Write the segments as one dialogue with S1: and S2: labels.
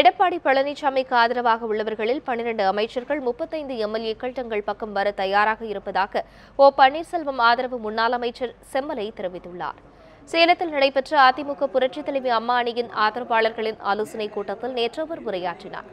S1: எடப்பாடி பழனிசாமிக்கு ஆதரவாக உள்ளவர்களில் பன்னிரண்டு அமைச்சர்கள் முப்பத்தைந்து எம்எல்ஏக்கள் தங்கள் பக்கம் வர தயாராக இருப்பதாக ஓ பன்னீர்செல்வம் ஆதரவு முன்னாள் அமைச்சர் செம்மலை தெரிவித்துள்ளார். சேலத்தில் நடைபெற்ற அதிமுக புரட்சித் தலைவி அம்மா அணியின் ஆதரவாளர்களின் ஆலோசனைக் கூட்டத்தில் நேற்று அவர் உரையாற்றினார்.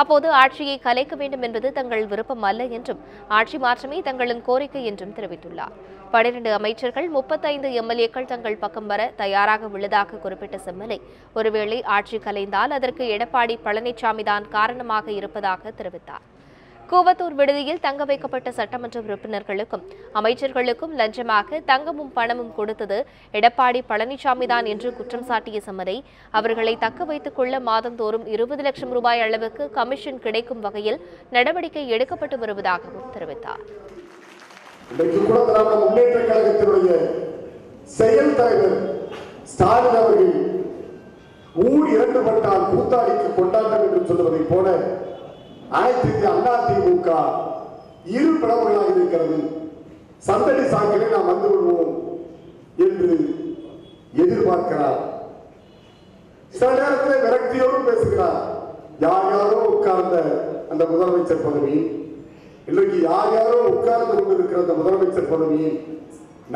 S1: அப்போது ஆட்சியை கலைக்க வேண்டும் என்பது தங்கள் விருப்பம் அல்ல என்றும் ஆட்சி மாற்றமே தங்களின் கோரிக்கை என்றும் தெரிவித்துள்ளார். பனிரெண்டு அமைச்சர்கள் முப்பத்தைந்து எம்எல்ஏக்கள் தங்கள் பக்கம் வர தயாராக உள்ளதாக குறிப்பிட்ட செம்மலை ஒருவேளை ஆட்சி கலைந்தால் அதற்கு எடப்பாடி பழனிசாமி தான் காரணமாக இருப்பதாக தெரிவித்தார். கூவத்தூர் விடுதியில் தங்க வைக்கப்பட்ட சட்டமன்ற உறுப்பினர்களுக்கும் அமைச்சர்களுக்கும் லஞ்சமாக தங்கமும் பணமும் கொடுத்தது எடப்பாடி பழனிசாமி தான் என்று குற்றம் சாட்டிய செம்மலை அவர்களை தக்க வைத்துக் கொள்ள மாதந்தோறும் இருபது லட்சம் ரூபாய் அளவுக்கு கமிஷன் கிடைக்கும் வகையில் நடவடிக்கை எடுக்கப்பட்டு வருவதாகவும் தெரிவித்தார்.
S2: செயல் தலைவர் ஸ்டாலின் அவர்கள் ஊர் இரண்டுபட்டால் கூத்தாடிக்கு கொண்டாட்டம் என்று சொல்லுவதைப் போல ஆயிரத்தி அதிமுக இரு பிளவுகளாக இருக்கிறது. சந்தடி சாக்கிலே நாம் வந்து விடுவோம் என்று எதிர்பார்க்கிறார். சில நேரத்தில் விரக்தியோடு பேசுகிறார். யார் யாரோ உட்கார்ந்த அந்த முதலமைச்சர் பதவியில் இன்றைக்கு யார் யாரோ உட்கார்ந்து கொண்டிருக்கிற அந்த முதலமைச்சர் பதவியில்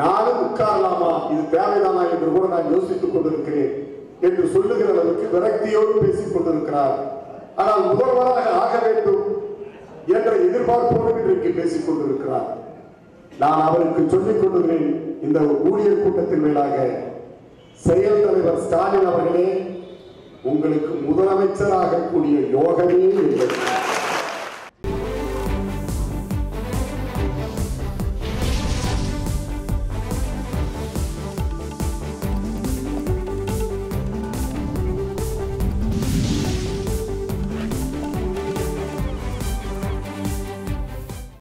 S2: நானும் உட்காரலாமா இது தேவைதானா என்று கூட நான் யோசித்துக் கொண்டிருக்கிறேன் என்று சொல்லுகிற அளவுக்கு விரக்தியோடு பேசிக் கொண்டிருக்கிறார். ஆனால் முதல்வராக ஆக வேண்டும் என்ற எதிர்பார்ப்போடு இன்றைக்கு பேசிக் கொண்டிருக்கிறார். நான் அவருக்கு சொல்லிக் கொள்கிறேன் இந்த ஊழியர் கூட்டத்தின் மேலாக. செயல் தலைவர் ஸ்டாலின் அவர்களே உங்களுக்கு முதலமைச்சராக கூடிய யோகமே இல்லை.